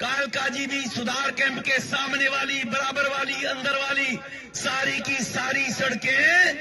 कालका जी भी सुधार कैंप के सामने वाली बराबर वाली अंदर वाली सारी की सारी सड़कें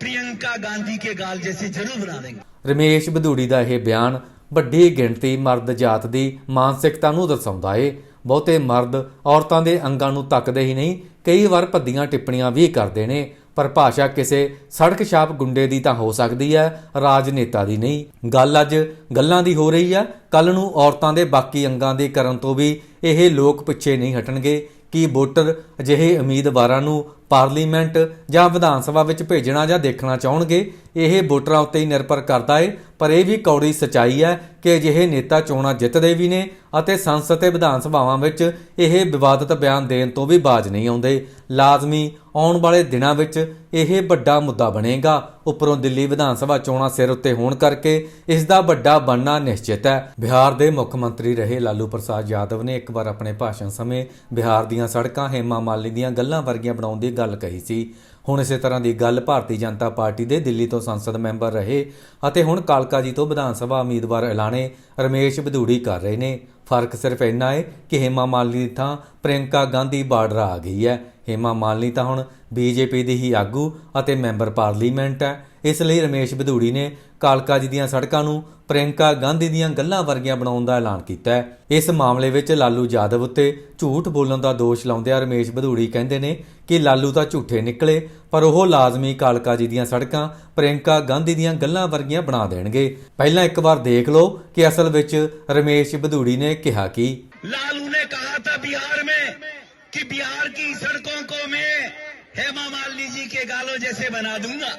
प्रियंका गांधी के गाल जैसे जरूर बना देंगे ਰਮੇਸ਼ ਬਧੂੜੀ ਦਾ ਇਹ ਬਿਆਨ ਵੱਡੀ ਗਿਣਤੀ ਮਰਦ ਜਾਤ ਦੀ ਮਾਨਸਿਕਤਾ ਨੂੰ ਦਰਸਾਉਂਦਾ ਏ ਬਹੁਤੇ ਮਰਦ ਔਰਤਾਂ ਦੇ ਅੰਗਾਂ ਨੂੰ ਤੱਕਦੇ ਹੀ ਨਹੀਂ ਕਈ ਵਾਰ ਭੱਦੀਆਂ ਟਿੱਪਣੀਆਂ ਵੀ ਕਰਦੇ ਨੇ ਪਰ ਭਾਸ਼ਾ ਕਿਸੇ ਸੜਕ ਛਾਪ ਗੁੰਡੇ ਦੀ ਤਾਂ ਹੋ ਸਕਦੀ ਹੈ, ਰਾਜਨੇਤਾ ਦੀ ਨਹੀਂ। ਗੱਲ ਅੱਜ ਗੱਲਾਂ ਦੀ ਹੋ ਰਹੀ ਹੈ। ਕੱਲ ਨੂੰ ਔਰਤਾਂ ਦੇ ਬਾਕੀ ਅੰਗਾਂ ਦੇ ਕਰਨ ਤੋਂ ਵੀ ਇਹ ਲੋਕ ਪਿੱਛੇ ਨਹੀਂ ਹਟਣਗੇ। ਕਿ ਵੋਟਰ ਅਜਿਹੇ ਉਮੀਦਵਾਰਾਂ ਨੂੰ ਪਾਰਲੀਮੈਂਟ ਜਾਂ ਵਿਧਾਨ ਸਭਾ ਵਿੱਚ ਭੇਜਣਾ ਜਾਂ ਦੇਖਣਾ ਚਾਹਣਗੇ? ਇਹ ਵੋਟਰਾਂ ਉੱਤੇ ਹੀ ਨਿਰਭਰ ਕਰਦਾ ਹੈ ਪਰ ਇਹ ਵੀ ਕੌੜੀ ਸਚਾਈ ਹੈ ਕਿ ਅਜਿਹੇ ਨੇਤਾ ਚੋਣਾਂ ਜਿੱਤਦੇ ਵੀ ਨੇ ਅਤੇ ਸੰਸਦ ਤੇ ਵਿਧਾਨ ਸਭਾਵਾਂ ਵਿੱਚ ਇਹ ਵਿਵਾਦਤ ਬਿਆਨ ਦੇਣ ਤੋਂ ਵੀ ਬਾਜ ਨਹੀਂ ਆਉਂਦੇ। ਲਾਜ਼ਮੀ ਆਉਣ ਵਾਲੇ ਦਿਨਾਂ ਵਿੱਚ ਇਹ ਵੱਡਾ ਮੁੱਦਾ ਬਣੇਗਾ। ਉੱਪਰੋਂ ਦਿੱਲੀ ਵਿਧਾਨ ਸਭਾ ਚੋਣਾਂ ਸਿਰ ਉੱਤੇ ਹੋਣ ਕਰਕੇ ਇਸ ਦਾ ਵੱਡਾ ਬਣਨਾ ਨਿਸ਼ਚਿਤ ਹੈ। ਬਿਹਾਰ ਦੇ ਮੁੱਖ ਮੰਤਰੀ ਰਹੇ ਲਾਲੂ ਪ੍ਰਸਾਦ ਯਾਦਵ ਨੇ ਇੱਕ ਵਾਰ ਆਪਣੇ ਭਾਸ਼ਣ ਸਮੇਂ ਬਿਹਾਰ ਦੀਆਂ ਸੜਕਾਂ, ਹੇਮਾ ਮਾਲੀ ਦੀਆਂ ਗੱਲਾਂ ਵਰਗੀਆਂ ਬਣਾਉਣ ਦੀ ਗੱਲ ਕਹੀ ਸੀ। ਹੁਣ ਇਸੇ ਤਰ੍ਹਾਂ ਦੀ ਗੱਲ ਭਾਰਤੀ ਜਨਤਾ ਪਾਰਟੀ ਦੇ ਦਿੱਲੀ ਤੋਂ ਸੰਸਦ ਮੈਂਬਰ ਰਹੇ ਅਤੇ ਹੁਣ ਕਾਲਕਾ ਜੀ ਤੋਂ ਵਿਧਾਨ ਸਭਾ ਉਮੀਦਵਾਰ ਐਲਾਨੇ ਰਮੇਸ਼ ਬਧੂੜੀ ਕਰ ਰਹੇ ਨੇ। ਫ਼ਰਕ ਸਿਰਫ ਇੰਨਾ ਹੈ ਕਿ ਹੇਮਾ ਮਾਲਿਨੀ ਦੀ ਥਾਂ ਪ੍ਰਿਯੰਕਾ ਗਾਂਧੀ ਬਾਰਡਰ ਆ ਗਈ ਹੈ। ਹੇਮਾ ਮਾਲਨੀ ਤਾਂ ਹੁਣ ਬੀਜੇਪੀ ਦੀ ਹੀ ਆਗੂ ਅਤੇ ਮੈਂਬਰ ਪਾਰਲੀਮੈਂਟ ਹੈ। ਇਸ ਲਈ ਰਮੇਸ਼ ਵਿਧੂੜੀ ਨੇ ਕਾਲਕਾ ਜੀ ਦੀਆਂ ਸੜਕਾਂ ਨੂੰ ਪ੍ਰਿੰਕਾ ਗਾਂਧੀ ਦੀਆਂ ਗੱਲਾਂ ਵਰਗੀਆਂ ਬਣਾਉਣ ਦਾ ਐਲਾਨ ਕੀਤਾ ਹੈ। ਇਸ ਮਾਮਲੇ ਵਿੱਚ ਲਾਲੂ ਜਾਦਵ ਉੱਤੇ ਝੂਠ ਬੋਲਣ ਦਾ ਦੋਸ਼ ਲਾਉਂਦਿਆਂ ਰਮੇਸ਼ ਵਿਧੂੜੀ ਕਹਿੰਦੇ ਨੇ ਕਿ ਲਾਲੂ ਤਾਂ ਝੂਠੇ ਨਿਕਲੇ, ਪਰ ਉਹ ਲਾਜ਼ਮੀ ਕਾਲਕਾ ਜੀ ਦੀਆਂ ਸੜਕਾਂ ਪ੍ਰਿੰਕਾ ਗਾਂਧੀ ਦੀਆਂ ਗੱਲਾਂ ਵਰਗੀਆਂ ਬਣਾ ਦੇਣਗੇ। ਪਹਿਲਾਂ ਇੱਕ ਵਾਰ ਦੇਖ ਲਓ ਕਿ ਅਸਲ ਵਿੱਚ ਰਮੇਸ਼ ਵਿਧੂੜੀ ਨੇ ਕਿਹਾ ਕੀ। ਲਾਲੂ ਨੇ ਕਹਾ ਤਾਂ ਬਿਹਾਰ ਮੇਂ कि बिहार की सड़कों को मैं हेमा मालिनी जी के गालों जैसे बना दूँगा।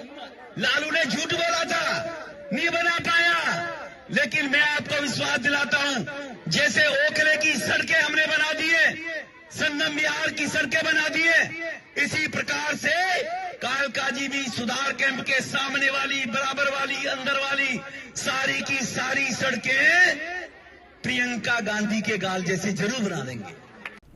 लालू ने झूठ बोला था, नहीं बना पाया। लेकिन मैं आपको विश्वास दिलाता हूँ, जैसे ओखले की सड़कें हमने बना दिए संगम बिहार की सड़कें बना दिए इसी प्रकार से कालका जी भी सुधार कैंप के सामने वाली, बराबर वाली, अंदर वाली सारी की सारी सड़कें प्रियंका गांधी के गाल जैसे ज़रूर बना देंगे।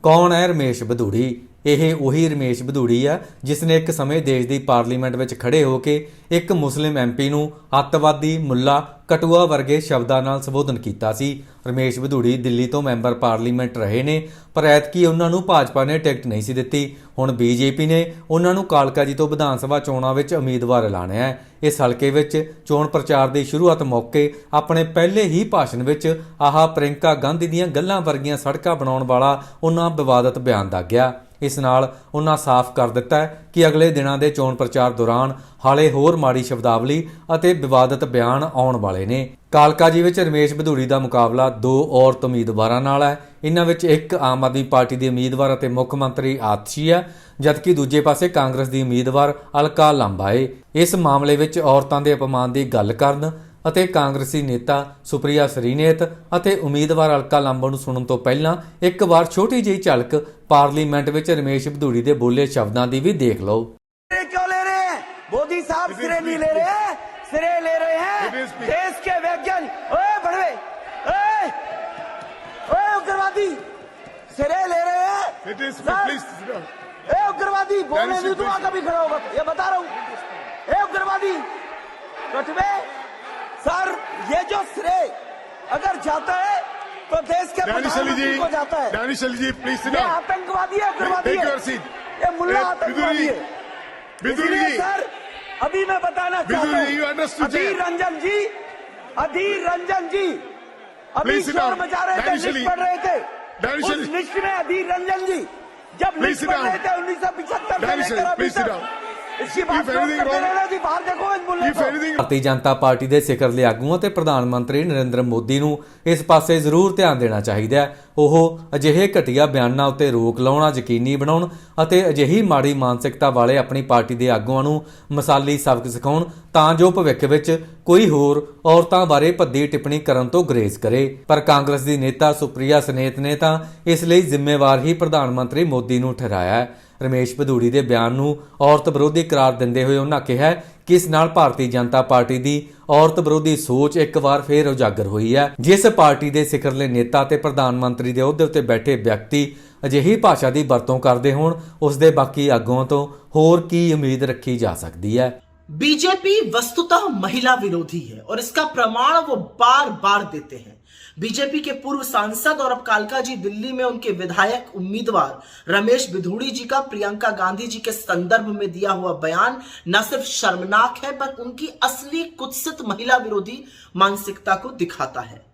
ਕੌਣ ਹੈ ਰਮੇਸ਼ બધુડી ਇਹ ਉਹੀ ਰਮੇਸ਼ ਬਧੂੜੀ ਆ ਜਿਸ ਨੇ ਇੱਕ ਸਮੇਂ ਦੇਸ਼ ਦੀ ਪਾਰਲੀਮੈਂਟ ਵਿੱਚ ਖੜੇ ਹੋ ਕੇ ਇੱਕ ਮੁਸਲਿਮ ਐਮਪੀ ਨੂੰ ਅੱਤਵਾਦੀ ਮੁੱਲਾ ਕਟੂਆ ਵਰਗੇ ਸ਼ਬਦਾਂ ਨਾਲ ਸੰਬੋਧਨ ਕੀਤਾ ਸੀ। ਰਮੇਸ਼ ਬਧੂੜੀ ਦਿੱਲੀ ਤੋਂ ਮੈਂਬਰ ਪਾਰਲੀਮੈਂਟ ਰਹੇ ਨੇ, ਪਰ ਐਤਕੀ ਉਹਨਾਂ ਨੂੰ ਭਾਜਪਾ ਨੇ ਟਿਕਟ ਨਹੀਂ ਸੀ ਦਿੱਤੀ। ਹੁਣ ਬੀਜੇਪੀ ਨੇ ਉਹਨਾਂ ਨੂੰ ਕਾਲਕਾ ਜੀ ਤੋਂ ਵਿਧਾਨ ਸਭਾ ਚੋਣਾਂ ਵਿੱਚ ਉਮੀਦਵਾਰ ਐਲਾਨਿਆ ਹੈ। ਇਸ ਹਲਕੇ ਵਿੱਚ ਚੋਣ ਪ੍ਰਚਾਰ ਦੀ ਸ਼ੁਰੂਆਤ ਮੌਕੇ ਆਪਣੇ ਪਹਿਲੇ ਹੀ ਭਾਸ਼ਣ ਵਿੱਚ ਆਹ ਪ੍ਰਿੰਕਾ ਗਾਂਧੀ ਦੀਆਂ ਗੱਲਾਂ ਵਰਗੀਆਂ ਸੜਕਾਂ ਬਣਾਉਣ ਵਾਲਾ ਉਹਨਾਂ ਵਿਵਾਦਤ ਬਿਆਨ ਦਾ ਗਿਆ। ਇਸ ਨਾਲ ਉਹਨਾਂ ਸਾਫ਼ ਕਰ ਦਿੱਤਾ ਹੈ ਕਿ ਅਗਲੇ ਦਿਨਾਂ ਦੇ ਚੋਣ ਪ੍ਰਚਾਰ ਦੌਰਾਨ ਹਾਲੇ ਹੋਰ ਮਾੜੀ ਸ਼ਬਦਾਵਲੀ ਅਤੇ ਵਿਵਾਦਤ ਬਿਆਨ ਆਉਣ ਵਾਲੇ ਨੇ। ਕਾਲਕਾ ਜੀ ਵਿੱਚ ਰਮੇਸ਼ ਬਧੂੜੀ ਦਾ ਮੁਕਾਬਲਾ ਦੋ ਔਰਤ ਉਮੀਦਵਾਰਾਂ ਨਾਲ ਹੈ। ਇਹਨਾਂ ਵਿੱਚ ਇੱਕ ਆਮ ਆਦਮੀ ਪਾਰਟੀ ਦੀ ਉਮੀਦਵਾਰ ਅਤੇ ਮੁੱਖ ਮੰਤਰੀ ਆਤਸ਼ੀ ਹੈ, ਜਦਕਿ ਦੂਜੇ ਪਾਸੇ ਕਾਂਗਰਸ ਦੀ ਉਮੀਦਵਾਰ ਅਲਕਾ ਲਾਂਬਾ ਹੈ ਇਸ ਮਾਮਲੇ ਵਿੱਚ ਔਰਤਾਂ ਦੇ ਅਪਮਾਨ ਦੀ ਗੱਲ ਕਰਨ ਅਤੇ ਕਾਂਗਰਸੀ ਨੇਤਾ ਸੁਪ੍ਰਿਆ ਸਰੀਨੇਤ ਅਤੇ ਉਮੀਦਵਾਰ ਅਲਕਾ ਲਾਂਬਾ ਨੂੰ ਸੁਣਨ ਤੋਂ ਪਹਿਲਾਂ ਇੱਕ ਵਾਰ ਛੋਟੀ ਜਿਹੀ ਝਲਕ ਪਾਰਲੀਮੈਂਟ ਵਿੱਚ ਰਮੇਸ਼ ਬਧੂੜੀ ਦੇ ਬੋਲੇ ਸ਼ਬਦਾਂ ਦੀ ਵੀ ਦੇਖ ਲਓ सिरे क्यों ले रहे हैं मोदी साहब सिरे नहीं ले रहे हैं सिरे ले रहे हैं देश के वैज्ञानिक ओए बड़वे ओए ओए उग्रवादी सिरे ले रहे हैं It is, sir, please sit down. ए उग्रवादी बोलने Danny, नहीं दूंगा please. कभी खड़ा होगा ये बता रहा हूँ ए उग्रवादी कटवे सर ये जो श्रेय अगर जाता है तो देश के आतंकवादी आतंकवादी सर अभी मैं बताना अधीर रंजन जी अधीर रंजन जी अभी शोर रहे थे पढ़ रहे थे। लिस्ट में अधीर रंजन जी जब लिस्ट पढ़ रहे थे 1975 से लेकर down. इसकी बात If नोट anything करते wrong- रहना जी बाहर देखो इन मुल्ले If को anything ਭਾਰਤੀ ਜਨਤਾ ਪਾਰਟੀ ਦੇ ਸਿਖਰਲੇ ਆਗੂ ਅਤੇ ਪ੍ਰਧਾਨ ਮੰਤਰੀ ਨਰਿੰਦਰ ਮੋਦੀ ਨੂੰ ਇਸ ਪਾਸੇ ਜ਼ਰੂਰ ਧਿਆਨ ਦੇਣਾ ਚਾਹੀਦਾ ਹੈ ਉਹ ਅਜਿਹੇ ਘਟੀਆ ਬਿਆਨਾਂ ਉੱਤੇ ਰੋਕ ਲਾਉਣਾ ਯਕੀਨੀ ਬਣਾਉਣ ਅਤੇ ਅਜਿਹੀ ਮਾੜੀ ਮਾਨਸਿਕਤਾ ਵਾਲੇ ਆਪਣੀ ਪਾਰਟੀ ਦੇ ਆਗੂਆਂ ਨੂੰ ਮਿਸਾਲੀ ਸਬਕ ਸਿਖਾਉਣ ਤਾਂ ਜੋ ਭਵਿੱਖ ਵਿੱਚ ਕੋਈ ਹੋਰ ਔਰਤਾਂ ਬਾਰੇ ਭੱਦੀ ਟਿੱਪਣੀ ਕਰਨ ਤੋਂ ਗਰੇਜ਼ ਕਰੇ ਪਰ ਕਾਂਗਰਸ ਦੀ ਨੇਤਾ ਸੁਪ੍ਰਿਆ ਸਨੇਤ ਨੇ ਤਾਂ ਇਸ ਲਈ ਜ਼ਿੰਮੇਵਾਰ ਹੀ ਪ੍ਰਧਾਨ ਮੰਤਰੀ ਮੋਦੀ ਨੂੰ ਠਹਿਰਾਇਆ ਹੈ ਰਮੇਸ਼ ਬਧੂੜੀ ਦੇ ਬਿਆਨ ਨੂੰ ਔਰਤ ਵਿਰੋਧੀ ਕਰਾਰ ਦਿੰਦੇ ਹੋਏ ਉਹਨਾਂ ਕਿਹਾ ਕਿ ਇਸ ਨਾਲ ਭਾਰਤੀ ਜਨਤਾ ਪਾਰਟੀ ਦੀ ਔਰਤ ਵਿਰੋਧੀ ਸੋਚ ਇੱਕ ਵਾਰ ਫੇਰ ਉਜਾਗਰ ਹੋਈ ਹੈ ਜਿਸ ਪਾਰਟੀ ਦੇ ਸਿਖਰਲੇ ਨੇਤਾ ਤੇ ਪ੍ਰਧਾਨ ਮੰਤਰੀ ਦੇ ਅਹੁਦੇ ਉੱਤੇ ਬੈਠੇ ਵਿਅਕਤੀ ਅਜਿਹੀ ਭਾਸ਼ਾ ਦੀ ਵਰਤੋਂ ਕਰਦੇ ਹੋਣ ਉਸ ਦੇ ਬਾਕੀ ਆਗੂਆਂ ਤੋਂ ਹੋਰ ਕੀ ਉਮੀਦ ਰੱਖੀ ਜਾ ਸਕਦੀ ਹੈ बीजेपी वस्तुतः महिला विरोधी है और इसका प्रमाण वो बार बार देते हैं बीजेपी के पूर्व सांसद और अब कालका जी दिल्ली में उनके विधायक उम्मीदवार रमेश बिधूड़ी जी का प्रियंका गांधी जी के संदर्भ में दिया हुआ बयान न सिर्फ़ शर्मनाक है, पर उनकी असली कुत्सित महिला विरोधी मानसिकता को दिखाता है।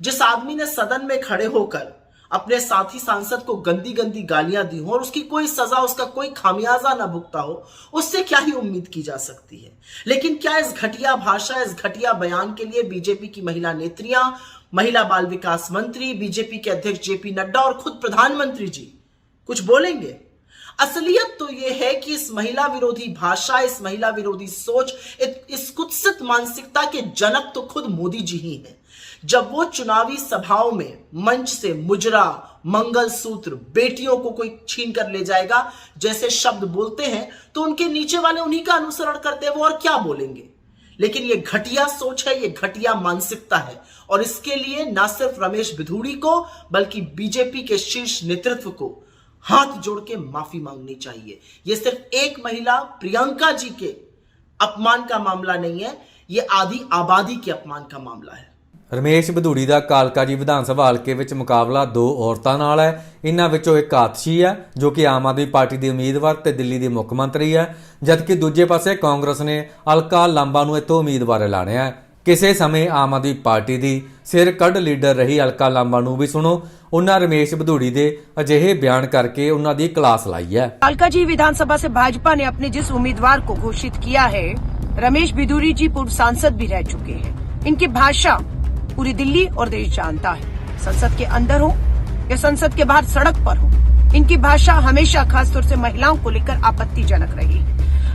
जिस आदमी ने सदन में खड़े होकर अपने साथी सांसद को गंदी गंदी गालियाँ दी हो और उसकी कोई सजा, उसका कोई खामियाजा ना भुगता हो, उससे क्या ही उम्मीद की जा सकती है? लेकिन क्या इस घटिया भाषा, इस घटिया बयान के लिए बीजेपी की महिला नेत्रियाँ, महिला बाल विकास मंत्री, बीजेपी के अध्यक्ष जेपी नड्डा और खुद प्रधानमंत्री जी कुछ बोलेंगे? असलियत तो यह है कि इस महिला विरोधी भाषा, इस महिला विरोधी सोच इस कुत्सित मानसिकता के जनक तो खुद मोदी जी ही हैं। जब वो चुनावी सभाओं में मंच से मुजरा मंगल सूत्र बेटियों को कोई छीन कर ले जाएगा, जैसे शब्द बोलते हैं तो उनके नीचे वाले उन्हीं का अनुसरण करते हैं, वो और क्या बोलेंगे? लेकिन ये घटिया सोच है, ये घटिया मानसिकता है, और इसके लिए ना सिर्फ़ रमेश बिधूड़ी को, बल्कि बीजेपी के शीर्ष नेतृत्व को हाथ जोड़ के माफ़ी मांगनी चाहिए। ये सिर्फ़ एक महिला, प्रियंका जी के अपमान का मामला नहीं है, ये आधी आबादी के अपमान का मामला है। ਰਮੇਸ਼ ਬਧੂੜੀ ਦਾ ਕਾਲਕਾ ਜੀ ਵਿਧਾਨ ਸਭਾ ਹਲਕੇ ਵਿੱਚ ਮੁਕਾਬਲਾ ਦੋ ਔਰਤਾਂ ਨਾਲ ਹੈ ਇਹਨਾਂ ਵਿੱਚੋਂ ਇੱਕ ਆਤਸ਼ੀ ਹੈ ਜੋ ਕਿ ਆਮ ਆਦਮੀ ਪਾਰਟੀ ਦੀ ਉਮੀਦਵਾਰ ਤੇ ਦਿੱਲੀ ਦੀ ਮੁੱਖ ਮੰਤਰੀ ਹੈ ਜਦਕਿ ਦੂਜੇ ਪਾਸੇ ਕਾਂਗਰਸ ਨੇ ਅਲਕਾ ਲਾਂਬਾ ਨੂੰ ਇੱਥੋਂ ਉਮੀਦਵਾਰ ਐਲਾਨਿਆ ਹੈ ਕਿਸੇ ਸਮੇਂ ਆਮ ਆਦਮੀ ਪਾਰਟੀ ਦੀ ਸਿਰ ਕੱਢ ਲੀਡਰ ਰਹੀ ਅਲਕਾ ਲਾਂਬਾ ਨੂੰ ਵੀ ਸੁਣੋ ਉਹਨਾਂ ਰਮੇਸ਼ ਬਧੂੜੀ ਦੇ ਅਜਿਹੇ ਬਿਆਨ ਕਰਕੇ ਉਹਨਾਂ ਦੀ ਕਲਾਸ ਲਾਈ ਹੈ कालका जी विधानसभा से भाजपा ने अपने जिस उम्मीदवार को घोषित किया है रमेश बिधूरी जी पूर्व सांसद भी रह चुके हैं इनकी भाषा पूरी दिल्ली और देश जानता है। संसद के अंदर हो या संसद के बाहर सड़क पर हो, इनकी भाषा हमेशा खासतौर से महिलाओं को लेकर आपत्तिजनक रही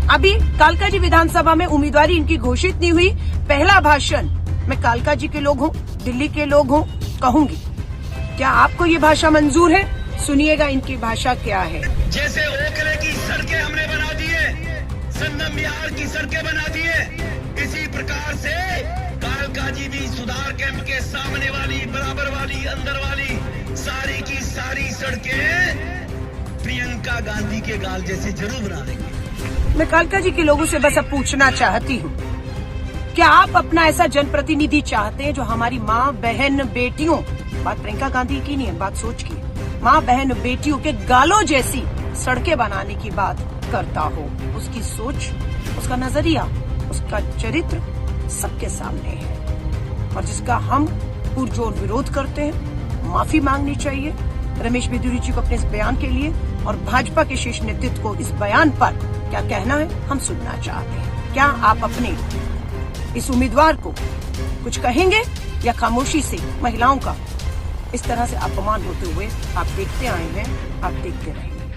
अभी कालका जी विधानसभा में उम्मीदवारी इनकी घोषित नहीं हुई। पहला भाषण मैं कालका जी के लोग हूँ, दिल्ली के लोग हूँ, कहूँगी। क्या आपको ये भाषा मंजूर है? सुनिएगा इनकी भाषा क्या है। जैसे ओकले की सड़कें हमने बना दिए संगम बिहार की सड़कें बना दिए इसी प्रकार से कालका जी भी सुधार कैंप के सामने वाली, बराबर वाली, अंदर वाली, सारी की सारी सड़कें प्रियंका गांधी के गाल जैसे ज़रूर बना देंगे। मैं कालका जी के लोगों से बस अब पूछना चाहती हूँ, क्या आप अपना ऐसा जनप्रतिनिधि चाहते हैं जो हमारी माँ, बहन, बेटियों, बात प्रियंका गांधी की नहीं है, बात सोच की माँ, बहन, बेटियों के गालों जैसी सड़कें बनाने की बात करता हो, उसकी सोच, उसका नज़रिया, उसका चरित्र सबके सामने है। और जिसका हम पुरजोर विरोध करते हैं, माफ़ी मांगनी चाहिए। रमेश बिदुरी जी को अपने इस बयान के लिए और भाजपा के शीर्ष नेतृत्व को इस बयान पर क्या कहना है, हम सुनना चाहते हैं। क्या आप अपने इस उम्मीदवार को कुछ कहेंगे या खामोशी से महिलाओं का इस तरह से अपमान होते हुए आप देखते आए हैं, आप देखते रहेंगे